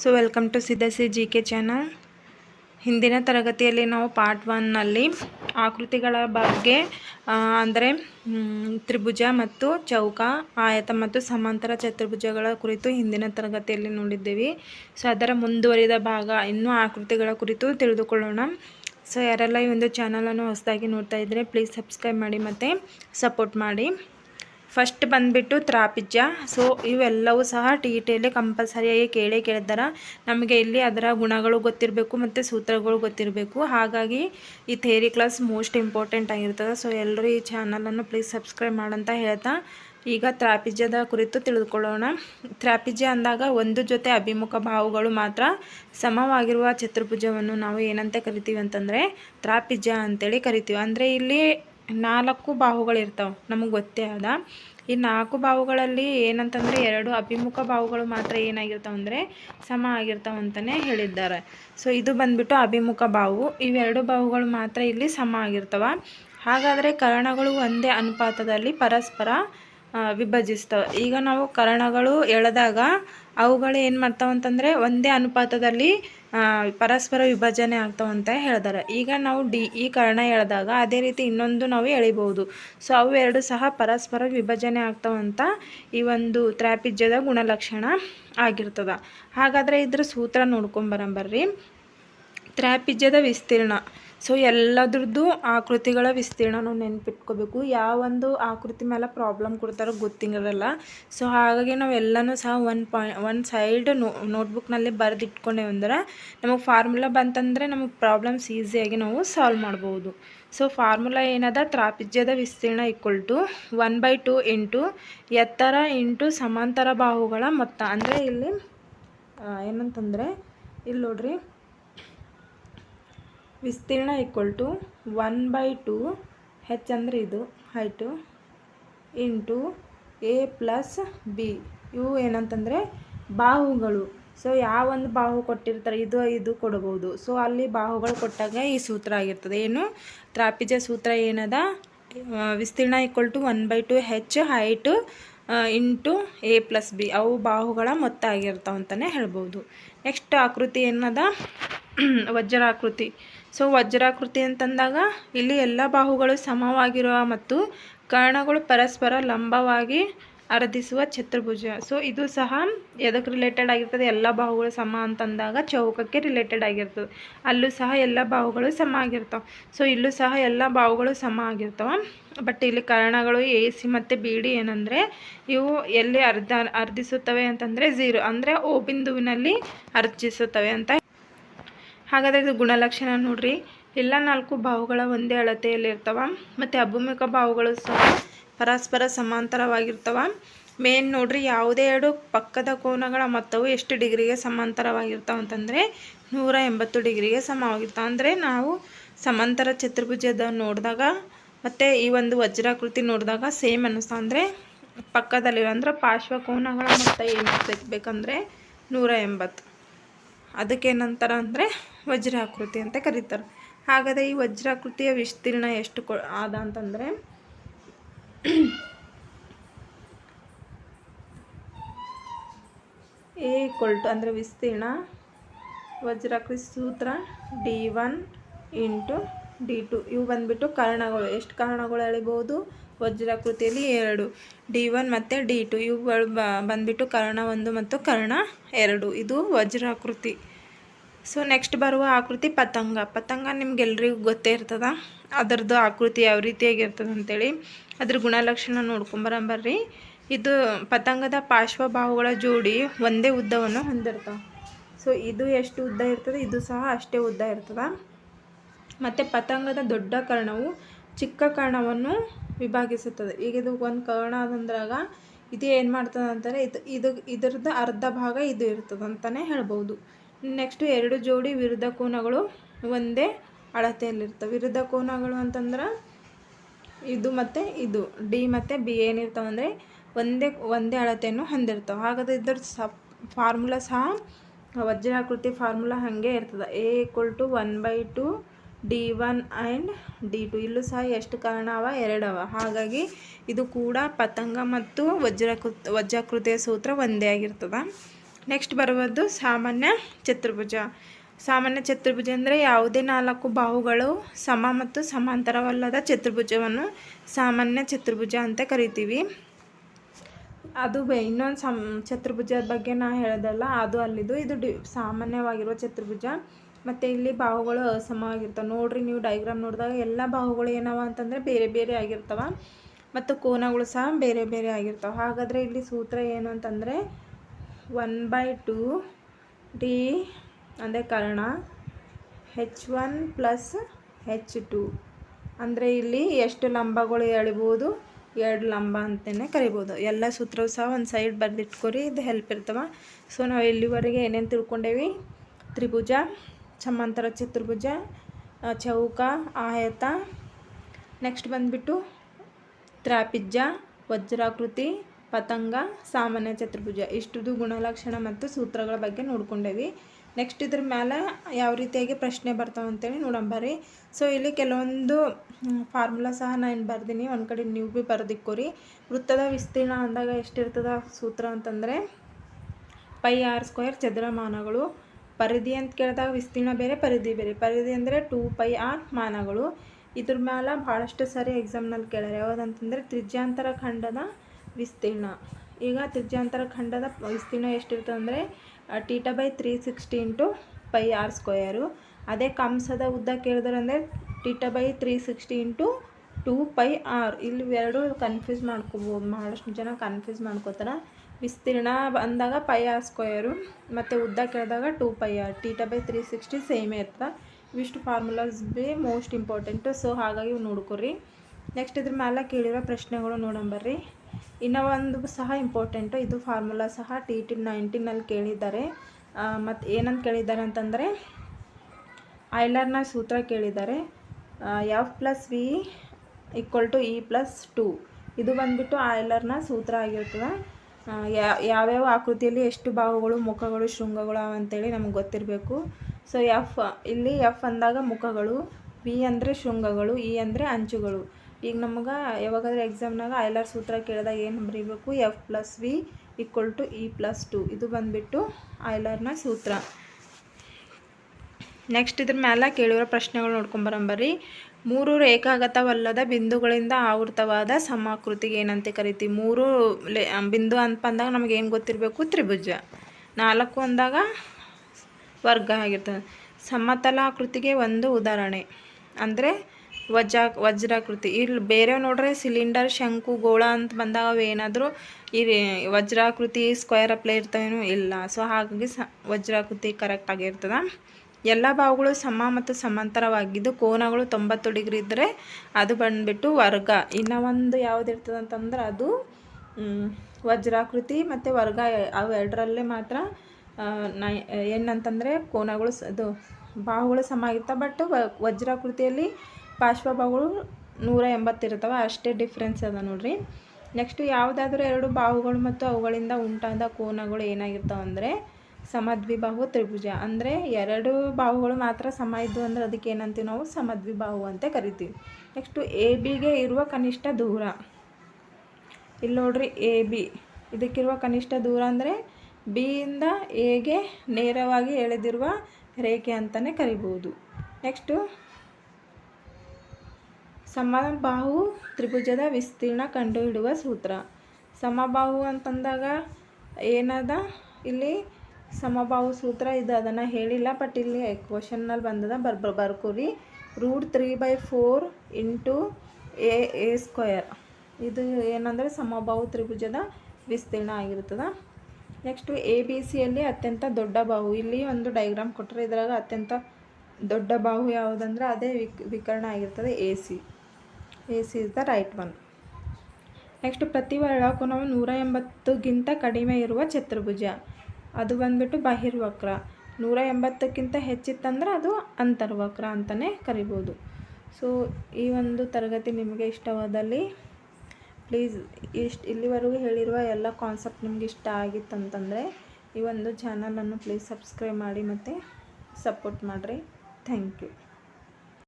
So welcome to Siddasi G K channel ಹಿಂದಿನ ತರಗತಿಯಲ್ಲಿ ನಾವು ಪಾರ್ಟ್ ಒನ್ನಲ್ಲಿ ಆಕೃತಿಗಳ ಬಗ್ಗೆ ಅಂದರೆ ತ್ರಿಭುಜ ಮತ್ತು ಚೌಕ, ಆಯತ ಮತ್ತು ಸಮಾಂತರ ಚತುರ್ಭುಜಗಳ ಕುರಿತು ಹಿಂದಿನ ತರಗತಿಯಲ್ಲಿ ನೋಡಿದ್ದೀವಿ. ಸೊ ಅದರ ಮುಂದುವರಿದ ಭಾಗ, ಇನ್ನೂ ಆಕೃತಿಗಳ ಕುರಿತು ತಿಳಿದುಕೊಳ್ಳೋಣ. ಸೊ ಯಾರೆಲ್ಲ ಈ ಒಂದು ಚಾನಲನ್ನು ಹೊಸದಾಗಿ ನೋಡ್ತಾ ಇದ್ದರೆ ಪ್ಲೀಸ್ ಸಬ್ಸ್ಕ್ರೈಬ್ ಮಾಡಿ ಮತ್ತು ಸಪೋರ್ಟ್ ಮಾಡಿ. ಫಸ್ಟ್ ಬಂದುಬಿಟ್ಟು ತ್ರಾಪಿಜ್ಜ ಸೊ ಇವೆಲ್ಲವೂ ಸಹ ಟಿ ಟಿಯಲ್ಲಿ ಕಂಪಲ್ಸರಿಯಾಗಿ ಕೇಳೇ ಕೇಳ್ತಾರೆ ನಮಗೆ ಇಲ್ಲಿ ಅದರ ಗುಣಗಳು ಗೊತ್ತಿರಬೇಕು ಮತ್ತು ಸೂತ್ರಗಳು ಗೊತ್ತಿರಬೇಕು. ಹಾಗಾಗಿ ಈ ಥೇರಿ ಕ್ಲಾಸ್ ಮೋಸ್ಟ್ ಇಂಪಾರ್ಟೆಂಟ್ ಆಗಿರ್ತದೆ. ಸೊ ಎಲ್ಲರೂ ಈ ಚಾನಲನ್ನು ಪ್ಲೀಸ್ ಸಬ್ಸ್ಕ್ರೈಬ್ ಮಾಡಂತ ಹೇಳ್ತಾ ಈಗ ತ್ರಾಪಿಜ್ಯದ ಕುರಿತು ತಿಳಿದುಕೊಳ್ಳೋಣ ತ್ರಾಪಿಜ್ಯ ಅಂದಾಗ ಒಂದು ಜೊತೆ ಅಭಿಮುಖ ಭಾವಗಳು ಮಾತ್ರ ಸಮವಾಗಿರುವ ಚತುರ್ಭುಜವನ್ನು ನಾವು ಏನಂತ ಕರಿತೀವಿ ಅಂತಂದರೆ ತ್ರಾಪಿಜ್ಯ ಅಂತೇಳಿ ಕರಿತೀವಿ. ಅಂದರೆ ಇಲ್ಲಿ ನಾಲ್ಕು ಬಾಹುಗಳಿರ್ತಾವೆ ನಮಗೆ ಗೊತ್ತೇ ಅದ ಈ ನಾಲ್ಕು ಬಾಹುಗಳಲ್ಲಿ ಏನಂತಂದರೆ ಎರಡು ಅಭಿಮುಖ ಬಾಹುಗಳು ಮಾತ್ರ ಏನಾಗಿರ್ತಾವೆ ಅಂದರೆ ಸಮ ಆಗಿರ್ತಾವೆ ಅಂತಲೇ ಹೇಳಿದ್ದಾರೆ. ಸೊ ಇದು ಬಂದ್ಬಿಟ್ಟು ಅಭಿಮುಖ ಬಾಹು. ಇವೆರಡು ಬಾಹುಗಳು ಮಾತ್ರ ಇಲ್ಲಿ ಸಮ ಆಗಿರ್ತವೆ. ಹಾಗಾದರೆ ಕರ್ಣಗಳು ಒಂದೇ ಅನುಪಾತದಲ್ಲಿ ಪರಸ್ಪರ ವಿಭಜಿಸ್ತವೆ. ಈಗ ನಾವು ಕರ್ಣಗಳು ಎಳೆದಾಗ ಅವುಗಳು ಏನು ಮಾಡ್ತಾವೆ ಅಂತಂದರೆ ಒಂದೇ ಅನುಪಾತದಲ್ಲಿ ಪರಸ್ಪರ ವಿಭಜನೆ ಆಗ್ತಾವಂತ ಹೇಳ್ತಾರೆ ಈಗ ನಾವು ಡಿ, ಈ ಕಾರಣ ಹೇಳಿದಾಗ ಅದೇ ರೀತಿ ಇನ್ನೊಂದು ನಾವು ಎಳಿಬಹುದು ಸೊ ಅವೆರಡು ಸಹ ಪರಸ್ಪರ ವಿಭಜನೆ ಆಗ್ತಾವಂತ ಈ ಒಂದು ತ್ರಾಪಿಜ್ಯದ ಗುಣಲಕ್ಷಣ ಆಗಿರ್ತದ. ಹಾಗಾದರೆ ಇದ್ರ ಸೂತ್ರ ನೋಡ್ಕೊಂಬರಂಬರ್ರಿ ತ್ರಾಪಿಜ್ಯದ ವಿಸ್ತೀರ್ಣ. ಸೊ ಎಲ್ಲದ್ರದ್ದು ಆಕೃತಿಗಳ ವಿಸ್ತೀರ್ಣ ನಾವು ನೆನ್ಪಿಟ್ಕೋಬೇಕು. ಯಾವೊಂದು ಆಕೃತಿ ಮೇಲೆ ಪ್ರಾಬ್ಲಮ್ ಕೊಡ್ತಾರೋ ಗೊತ್ತಿರಲ್ಲ ಸೊ ಹಾಗಾಗಿ ನಾವು ಎಲ್ಲನೂ ಸಹ ಒನ್ ಪಾಯ್ ಒನ್ ಸೈಡ್ ನೋಟ್ಬುಕ್ನಲ್ಲಿ ಬರೆದಿಟ್ಕೊಂಡೆ ಅಂದ್ರೆ ನಮಗೆ ಫಾರ್ಮುಲಾ ಬಂತಂದರೆ ನಮಗೆ ಪ್ರಾಬ್ಲಮ್ಸ್ ಈಸಿಯಾಗಿ ನಾವು ಸಾಲ್ವ್ ಮಾಡ್ಬೋದು. ಸೊ ಫಾರ್ಮುಲಾ ಏನದ? ತ್ರಾಪಿಜ್ಯದ ವಿಸ್ತೀರ್ಣ equal to one by two into ಎತ್ತರ ಇಂಟು ಸಮಾಂತರ ಬಾಹುಗಳ ಮೊತ್ತ. ಅಂದರೆ ಇಲ್ಲಿ ಏನಂತಂದರೆ ಇಲ್ಲಿ ನೋಡ್ರಿ. ವಿಸ್ತೀರ್ಣ equal to one by two H ಅಂದರೆ ಇದು height into A plus B ಇವು ಏನಂತಂದರೆ ಬಾಹುಗಳು. ಸೊ ಯಾವೊಂದು ಬಾಹು ಕೊಟ್ಟಿರ್ತಾರೆ, ಇದು ಇದು ಕೊಡ್ಬೋದು. ಸೊ ಅಲ್ಲಿ ಬಾಹುಗಳು ಕೊಟ್ಟಾಗ ಈ ಸೂತ್ರ ಆಗಿರ್ತದೆ. ಏನು? ತ್ರಾಪಿಜ ಸೂತ್ರ ಏನದ? ವಿಸ್ತೀರ್ಣ equal to one by two H height into A plus B ಅವು ಬಾಹುಗಳ ಮೊತ್ತ ಆಗಿರ್ತಾವಂತಲೇ ಹೇಳ್ಬೋದು. ನೆಕ್ಸ್ಟ್ ಆಕೃತಿ ಏನದ? ವಜ್ರಾಕೃತಿ. ಸೊ ವಜ್ರಾಕೃತಿ ಅಂತಂದಾಗ ಇಲ್ಲಿ ಎಲ್ಲ ಬಾಹುಗಳು ಸಮವಾಗಿರುವ ಮತ್ತು ಕರ್ಣಗಳು ಪರಸ್ಪರ ಲಂಬವಾಗಿ ಅರ್ಧಿಸುವ ಚತುರ್ಭುಜ ಸೊ ಇದು ಸಹ ಎದಕ್ಕೆ ರಿಲೇಟೆಡ್ ಆಗಿರ್ತದೆ? ಎಲ್ಲ ಬಾಹುಗಳು ಸಮ ಅಂತಂದಾಗ ಚೌಕಕ್ಕೆ ರಿಲೇಟೆಡ್ ಆಗಿರ್ತದೆ. ಅಲ್ಲೂ ಸಹ ಎಲ್ಲ ಬಾಹುಗಳು ಸಮ ಆಗಿರ್ತಾವೆ. ಸೊ ಇಲ್ಲೂ ಸಹ ಎಲ್ಲ ಬಾಹುಗಳು ಸಮ ಆಗಿರ್ತಾವೆ. ಬಟ್ ಇಲ್ಲಿ ಕರ್ಣಗಳು ಎ ಸಿ ಮತ್ತು ಬಿ ಡಿ ಏನಂದರೆ ಇವು ಎಲ್ಲಿ ಅರ್ಧ ಅರ್ಧಿಸುತ್ತವೆ ಅಂತಂದರೆ ಝೀರೋ ಅಂದರೆ ಓ ಬಿಂದುವಿನಲ್ಲಿ ಅರ್ಜಿಸುತ್ತವೆ ಅಂತ ಹಾಗಾದರೆ ಇದು ಗುಣಲಕ್ಷಣ ನೋಡ್ರಿ. ಎಲ್ಲ ನಾಲ್ಕು ಭಾವಗಳ ಒಂದೇ ಅಳತೆಯಲ್ಲಿ ಇರ್ತವ ಮತ್ತು ಅಭಿಮುಖ ಬಾಹುಗಳು ಸಹ ಪರಸ್ಪರ ಸಮಾಂತರವಾಗಿರ್ತವ. ಮೇನ್ ನೋಡ್ರಿ ಯಾವುದೇ ಎರಡು ಪಕ್ಕದ ಕೋನಗಳ ಮೊತ್ತವು ಎಷ್ಟು ಡಿಗ್ರಿಗೆ ಸಮಾಂತರವಾಗಿರ್ತಾವ ಅಂತಂದರೆ ನೂರ ಎಂಬತ್ತು ಡಿಗ್ರಿಗೆ ಸಮವಾಗಿರ್ತಾವೆ. ಅಂದರೆ ನಾವು ಸಮಾಂತರ ಚತುರ್ಭುಜದ ನೋಡಿದಾಗ ಮತ್ತು ಈ ಒಂದು ವಜ್ರಾಕೃತಿ ನೋಡಿದಾಗ ಸೇಮ್ ಅನ್ನಿಸ್ತಾ ಅಂದರೆ ಪಕ್ಕದಲ್ಲಿರೋ ಅಂದ್ರೆ ಪಾರ್ಶ್ವ ಕೋನಗಳ ಮೊತ್ತ ಏನು ಬೇಕಂದರೆ ನೂರ ಎಂಬತ್ತು. ಅದಕ್ಕೇನಂತಾರೆ ಅಂದರೆ ವಜ್ರಾಕೃತಿ ಅಂತ ಕರೀತಾರೆ. ಹಾಗಾದರೆ ಈ ವಜ್ರಾಕೃತಿಯ ವಿಸ್ತೀರ್ಣ ಎಷ್ಟು ಕೊ ಆದ ಅಂತಂದರೆ ಎ ಕೊಲ್ಟು ಅಂದರೆ ವಿಸ್ತೀರ್ಣ ವಜ್ರಾಕೃತಿ ಸೂತ್ರ D one into D two ಇವು ಬಂದುಬಿಟ್ಟು ಕಾರಣಗಳು. ಎಷ್ಟು ಕಾರಣಗಳು ಎಳಿಬೋದು ವಜ್ರಾಕೃತಿಯಲ್ಲಿ ಎರಡು, ಡಿ ಒನ್ ಮತ್ತು ಡಿ ಟು. ಇವುಗಳು ಬಂದ್ಬಿಟ್ಟು ಕರ್ಣ ಒಂದು ಮತ್ತು ಕರ್ಣ ಎರಡು. ಇದು ವಜ್ರಾಕೃತಿ. ಸೊ ನೆಕ್ಸ್ಟ್ ಬರುವ ಆಕೃತಿ ಪತಂಗ. ಪತಂಗ ನಿಮ್ಗೆಲ್ರಿಗೂ ಗೊತ್ತೇ ಇರ್ತದ. ಅದರದ್ದು ಆಕೃತಿ ಯಾವ ರೀತಿಯಾಗಿರ್ತದೆ ಅಂತೇಳಿ ಅದ್ರ ಗುಣಲಕ್ಷಣ ನೋಡ್ಕೊಂಬರಂಬರ್ರಿ ಇದು ಪತಂಗದ ಪಾರ್ಶ್ವಬಾಹುಗಳ ಜೋಡಿ ಒಂದೇ ಉದ್ದವನ್ನು ಹೊಂದಿರ್ತಾವೆ ಸೊ ಇದು ಎಷ್ಟು ಉದ್ದ ಇರ್ತದೆ? ಇದು ಸಹ ಅಷ್ಟೇ ಉದ್ದ ಇರ್ತದೆ. ಮತ್ತು ಪತಂಗದ ದೊಡ್ಡ ಕರ್ಣವು ಚಿಕ್ಕ ಕರ್ಣವನ್ನು ವಿಭಾಗಿಸುತ್ತದೆ. ಈಗ ಇದು ಒಂದು ಕರ್ಣ ಅದಂದ್ರಾಗ ಇದು ಏನು ಮಾಡ್ತದೆ ಅಂತಾರೆ ಇದು ಇದು ಇದರದ್ದು ಅರ್ಧ ಭಾಗ ಇದು ಇರ್ತದೆ ಅಂತಲೇ ಹೇಳ್ಬೋದು. ನೆಕ್ಸ್ಟು ಎರಡು ಜೋಡಿ ವಿರುದ್ಧ ಕೋನಗಳು ಒಂದೇ ಅಳತೆಯಲ್ಲಿರ್ತವೆ. ವಿರುದ್ಧ ಕೋನಗಳು ಅಂತಂದ್ರೆ ಇದು ಮತ್ತು ಇದು ಡಿ ಮತ್ತು ಬಿ ಏನಿರ್ತವೆ ಅಂದರೆ ಒಂದೇ ಒಂದೇ ಅಳತೆಯನ್ನು ಹೊಂದಿರ್ತವೆ. ಹಾಗಾದ್ರೆ ಇದ್ರ ಸ ಫಾರ್ಮುಲಾ ಸಹ ವಜ್ರಾಕೃತಿ ಫಾರ್ಮುಲಾ ಹಾಗೆ ಇರ್ತದೆ. A equal to one by two D one and D two ಇಲ್ಲೂ ಸಹ ಎಷ್ಟು ಕಾರಣ ಅವ? ಎರಡು ಅವ. ಹಾಗಾಗಿ ಇದು ಕೂಡ ಪತಂಗ ಮತ್ತು ವಜ್ರಾಕೃತಿ ವಜ್ರಾಕೃತಿಯ ಸೂತ್ರ ಒಂದೇ ಆಗಿರ್ತದೆ. ನೆಕ್ಸ್ಟ್ ಬರುವುದು ಸಾಮಾನ್ಯ ಚತುರ್ಭುಜ. ಸಾಮಾನ್ಯ ಚತುರ್ಭುಜ ಅಂದರೆ ಯಾವುದೇ ನಾಲ್ಕು ಬಾಹುಗಳು ಸಮ ಮತ್ತು ಸಮಾಂತರವಲ್ಲದ ಚತುರ್ಭುಜವನ್ನು ಸಾಮಾನ್ಯ ಚತುರ್ಭುಜ ಅಂತ ಕರಿತೀವಿ. ಅದು ಇನ್ನೊಂದು ಸಮ್ ಚತುರ್ಭುಜದ ಬಗ್ಗೆ ನಾ ಹೇಳ್ದಲ್ಲ, ಅದು ಅಲ್ಲಿದು. ಇದು ಡಿ, ಸಾಮಾನ್ಯವಾಗಿರುವ ಚತುರ್ಭುಜ. ಮತ್ತು ಇಲ್ಲಿ ಬಾಹುಗಳು ಅಸಮವಾಗಿರ್ತವೆ ನೋಡ್ರಿ, ನೀವು ಡೈಗ್ರಾಮ್ ನೋಡಿದಾಗ ಎಲ್ಲ ಬಾಹುಗಳು ಏನವ ಅಂತಂದರೆ ಬೇರೆ ಬೇರೆ ಆಗಿರ್ತವೆ. ಮತ್ತು ಕೋನಗಳು ಸಹ ಬೇರೆ ಬೇರೆ ಆಗಿರ್ತವೆ. ಹಾಗಾದರೆ ಇಲ್ಲಿ ಸೂತ್ರ ಏನು ಅಂತಂದರೆ ಒನ್ ಬೈ ಟೂ ಡಿ ಅಂದರೆ Karna H one plus H two ಅಂದರೆ ಇಲ್ಲಿ ಎಷ್ಟು ಲಂಬಗಳು ಎಳಿಬೋದು? ಎರಡು ಲಂಬ ಅಂತಲೇ ಕರಿಬೋದು. ಎಲ್ಲ ಸೂತ್ರವು ಸಹ ಒಂದು ಸೈಡ್ ಬರೆದಿಟ್ಕೊರಿ, ಇದು ಹೆಲ್ಪ್ ಇರ್ತವೆ. ಸೊ ನಾವು ಇಲ್ಲಿವರೆಗೆ ಏನೇನು ತಿಳ್ಕೊಂಡೇವಿ? ತ್ರಿಭುಜ. ಸಮಾಂತರ ಚತುರ್ಭುಜ ಚೌಕ, ಆಯತ. ನೆಕ್ಸ್ಟ್ ಬಂದುಬಿಟ್ಟು ತ್ರಾಪಿಜ್ಜ ವಜ್ರಾಕೃತಿ, ಪತಂಗ, ಸಾಮಾನ್ಯ ಚತುರ್ಭುಜ. ಇಷ್ಟುದು ಗುಣಲಕ್ಷಣ ಮತ್ತು ಸೂತ್ರಗಳ ಬಗ್ಗೆ ನೋಡ್ಕೊಂಡೇವಿ. ನೆಕ್ಸ್ಟ್ ಇದ್ರ ಮೇಲೆ ಯಾವ ರೀತಿಯಾಗಿ ಪ್ರಶ್ನೆ ಬರ್ತಾವೆ ಅಂತೇಳಿ ನೋಡಂಬರಿ ಸೊ ಇಲ್ಲಿ ಕೆಲವೊಂದು ಫಾರ್ಮುಲಾ ಸಹ ನಾನು ಬರ್ದೀನಿ. ಒಂದು ಕಡೆ ನೀವು ಭೀ ಬರ್ದಿಕ್ಕೋರಿ. ವೃತ್ತದ ವಿಸ್ತೀರ್ಣ ಅಂದಾಗ ಎಷ್ಟಿರ್ತದ ಸೂತ್ರ ಅಂತಂದರೆ, ಪೈ ಆರ್ ಸ್ಕ್ವೇರ್ ಚದರಮಾನಗಳು ಪರಿಧಿ ಅಂತ ಕೇಳಿದಾಗ ವಿಸ್ತೀರ್ಣ ಬೇರೆ, ಪರಿಧಿ ಬೇರೆ. ಪರಿಧಿ ಅಂದರೆ ಟೂ ಪೈ ಆರ್ ಮಾನಗಳು. ಇದ್ರ ಮೇಲೆ ಭಾಳಷ್ಟು ಸಾರಿ ಎಕ್ಸಾಮ್ನಲ್ಲಿ ಕೇಳ್ಯಾರ. ಯಾವುದಂತಂದರೆ ತ್ರಿಜ್ಯಾಂತರ ಖಂಡದ ವಿಸ್ತೀರ್ಣ. ಈಗ ತ್ರಿಜ್ಯಾಂತರ ಖಂಡದ ವಿಸ್ತೀರ್ಣ ಎಷ್ಟಿರ್ತದೆ ಅಂದರೆ theta by three sixty into pi R square ಅದೇ ಕಂಸದ ಉದ್ದ ಕೇಳಿದ್ರೆ ಅಂದರೆ theta by three sixty into two pi R ಇಲ್ಲಿ ಎರಡು ಕನ್ಫ್ಯೂಸ್ ಮಾಡ್ಕೋಬೋದು ಭಾಳಷ್ಟು ಜನ ಕನ್ಫ್ಯೂಸ್ ಮಾಡ್ಕೋತಾರೆ. ವಿಸ್ತೀರ್ಣ ಅಂದಾಗ ಪೈ ಆರ್ ಸ್ಕ್ವಯರು ಮತ್ತು ಉದ್ದ ಕೇಳಿದಾಗ two pi R theta by three sixty ಸೇಮೇ ಇರ್ತದೆ. ಇವಿಷ್ಟು formulas be most important so ಹಾಗಾಗಿ ನೋಡ್ಕೊರಿ. ನೆಕ್ಸ್ಟ್ ಇದ್ರ ಮೇಲೆ ಕೇಳಿರೋ ಪ್ರಶ್ನೆಗಳು ನೋಡಂಬರ್ರಿ ಇನ್ನೂ ಒಂದು ಸಹ ಇಂಪಾರ್ಟೆಂಟು ಇದು ಫಾರ್ಮುಲಾ ಸಹ ಟಿ ಟಿ ನೈನ್ಟೀನಲ್ಲಿ ಕೇಳಿದ್ದಾರೆ. ಮತ್ತು ಏನಂತ ಕೇಳಿದ್ದಾರೆ ಅಂತಂದರೆ ಐಲರ್ನ ಸೂತ್ರ ಕೇಳಿದ್ದಾರೆ. F plus V equal to E plus two ಇದು ಬಂದುಬಿಟ್ಟು ಆಯ್ಲರ್ನ ಸೂತ್ರ ಆಗಿರ್ತದೆ. ಯಾವ್ಯಾವ ಆಕೃತಿಯಲ್ಲಿ ಎಷ್ಟು ಭಾಗಗಳು ಮುಖಗಳು, ಶೃಂಗಗಳು ಅಂತೇಳಿ ನಮ್ಗೆ ಗೊತ್ತಿರಬೇಕು. ಸೊ ಎಫ್ ಇಲ್ಲಿ ಎಫ್ ಅಂದಾಗ ಮುಖಗಳು ವಿ ಅಂದರೆ ಶೃಂಗಗಳು ಇ ಅಂದರೆ ಅಂಚುಗಳು. ಈಗ ನಮ್ಗೆ ಯಾವಾಗಾದ್ರೂ ಎಕ್ಸಾಮ್ನಾಗ ಐಲರ್ ಸೂತ್ರ ಕೇಳಿದಾಗ ಏನು ಬರೀಬೇಕು? F plus V equal to E plus two ಇದು ಬಂದುಬಿಟ್ಟು ಐಲರ್ನ ಸೂತ್ರ. ನೆಕ್ಸ್ಟ್ ಇದ್ರ ಮೇಲೆ ಕೇಳಿರೋ ಪ್ರಶ್ನೆಗಳು ನೋಡ್ಕೊಂಬರಂಬರಿ ಮೂರು ರೇಖಾಗತವಲ್ಲದ ಬಿಂದುಗಳಿಂದ ಆವೃತವಾದ ಸಮಾಕೃತಿಗೆ ಏನಂತೆ ಕರಿತೀವಿ? ಮೂರು ಬಿಂದು ಅಂತ ಅಂದಾಗ ನಮಗೆ ಏನು ಗೊತ್ತಿರಬೇಕು? ತ್ರಿಭುಜ. ನಾಲ್ಕು ಅಂದಾಗ ವರ್ಗ ಆಗಿರ್ತದೆ. ಸಮತಲಾಕೃತಿಗೆ ಒಂದು ಉದಾಹರಣೆ. ಅಂದರೆ ವಜ್ರ ವಜ್ರಾಕೃತಿ. ಇಲ್ಲಿ ಬೇರೆ ನೋಡ್ರೆ ಸಿಲಿಂಡರ್, ಶಂಕು, ಗೋಳ ಅಂತ ಬಂದಾಗ ಅವೇನಾದರೂ ಈ ವಜ್ರಾಕೃತಿ ಸ್ಕ್ವೇರ್ ಅಪ್ಲೇ ಇರ್ತವೇನೂ ಇಲ್ಲ. ಸೊ ಹಾಗಾಗಿ ಸ, ವಜ್ರಾಕೃತಿ ಕರೆಕ್ಟಾಗಿರ್ತದೆ ಎಲ್ಲ ಬಾವುಗಳು ಸಮ ಮತ್ತು ಸಮಾಂತರವಾಗಿದ್ದು ಕೋನಗಳು ತೊಂಬತ್ತು ಡಿಗ್ರಿ ಇದ್ದರೆ ಅದು ಬಂದುಬಿಟ್ಟು ವರ್ಗ. ಇನ್ನು ಒಂದು ಯಾವುದಿರ್ತದೆ ಅಂತಂದ್ರೆ ಅದು ವಜ್ರಾಕೃತಿ ಮತ್ತು ವರ್ಗ ಅವು ಎರಡರಲ್ಲೇ ಮಾತ್ರ ನೈ ಏನಂತಂದರೆ ಕೋನಗಳು ಅದು ಬಾಹುಗಳು ಸಮ ಆಗಿರ್ತವೆ. ಬಟ್ ವಜ್ರಾಕೃತಿಯಲ್ಲಿ ಪಾರ್ಶ್ವಭಾಗಗಳು ನೂರ ಎಂಬತ್ತಿರ್ತವೆ ಅಷ್ಟೇ ಡಿಫ್ರೆನ್ಸ್ ಅದ ನೋಡ್ರಿ. ನೆಕ್ಸ್ಟು ಯಾವುದಾದ್ರೂ ಎರಡು ಬಾಹುಗಳು ಮತ್ತು ಅವುಗಳಿಂದ ಉಂಟಾದ ಕೋನಗಳು ಏನಾಗಿರ್ತವೆ ಅಂದರೆ ಸಮದ್ವಿಬಾಹು ತ್ರಿಭುಜ. ಅಂದರೆ ಎರಡು ಬಾಹುಗಳು ಮಾತ್ರ ಸಮ ಇದ್ದು ಅಂದರೆ ಅದಕ್ಕೆ ಏನಂತೀವಿ ನಾವು? ಸಮದ್ವಿಬಾಹು ಅಂತ ಕರಿತೀವಿ. ನೆಕ್ಸ್ಟು ಎ ಬಿಗೆ ಇರುವ ಕನಿಷ್ಠ ದೂರ. ಇಲ್ಲಿ ನೋಡ್ರಿ ಎ ಬಿ ಇದಕ್ಕಿರುವ ಕನಿಷ್ಠ ದೂರ ಅಂದರೆ ಬಿಯಿಂದ ಎಗೆ ನೇರವಾಗಿ ಎಳೆದಿರುವ ರೇಖೆ ಅಂತಲೇ ಕರಿಬೋದು. ನೆಕ್ಸ್ಟು ಸಮಬಾಹು ತ್ರಿಭುಜದ ವಿಸ್ತೀರ್ಣ ಕಂಡುಹಿಡುವ ಸೂತ್ರ. ಸಮಬಾಹು ಅಂತಂದಾಗ ಏನದ? ಇಲ್ಲಿ ಸಮಬಾಹು ಸೂತ್ರ ಇದು, ಅದನ್ನು ಹೇಳಿಲ್ಲ ಬಟ್ ಇಲ್ಲಿ ಕ್ವಶನ್ನಲ್ಲಿ ಬಂದದ, ಬರ್ ಬರ್ಕೋರಿ. Root three by four into A A square ಇದು ಏನಂದರೆ ಸಮಬಾಹು ತ್ರಿಭುಜದ ವಿಸ್ತೀರ್ಣ ಆಗಿರ್ತದೆ. ನೆಕ್ಸ್ಟು ಎ ಬಿ ಸಿಯಲ್ಲಿ ಅತ್ಯಂತ ದೊಡ್ಡ ಬಾಹು. ಇಲ್ಲಿ ಒಂದು ಡೈಗ್ರಾಮ್ ಕೊಟ್ಟರೆ ಇದರಾಗ ಅತ್ಯಂತ ದೊಡ್ಡ ಬಾಹು ಯಾವುದಂದ್ರೆ ಅದೇ ವಿಕ್ ವಿಕರ್ಣ ಆಗಿರ್ತದೆ A C A C is the right one next ಪ್ರತಿ ನಾವು ನೂರ ಎಂಬತ್ತುಗಿಂತ ಕಡಿಮೆ ಇರುವ ಚತುರ್ಭುಜ. ಅದು ಬಂದುಬಿಟ್ಟು ಬಹಿರ್ವಕ್ರ. ನೂರ ಎಂಬತ್ತಕ್ಕಿಂತ ಹೆಚ್ಚಿತ್ತಂದ್ರೆ ಅದು ಅಂತರ್ವಕ್ರ ಅಂತಲೇ ಕರಿಬೋದು. ಸೊ ಈ ಒಂದು ತರಗತಿ ನಿಮಗೆ ಇಷ್ಟವಾದಲ್ಲಿ ಪ್ಲೀಸ್ ಇಷ್ಟು ಇಲ್ಲಿವರೆಗೂ ಹೇಳಿರುವ ಎಲ್ಲ ಕಾನ್ಸೆಪ್ಟ್ ನಿಮ್ಗೆ ಇಷ್ಟ ಆಗಿತ್ತಂತಂದರೆ ಈ ಒಂದು ಚಾನಲನ್ನು ಪ್ಲೀಸ್ ಸಬ್ಸ್ಕ್ರೈಬ್ ಮಾಡಿ ಮತ್ತು ಸಪೋರ್ಟ್ ಮಾಡಿರಿ. Thank you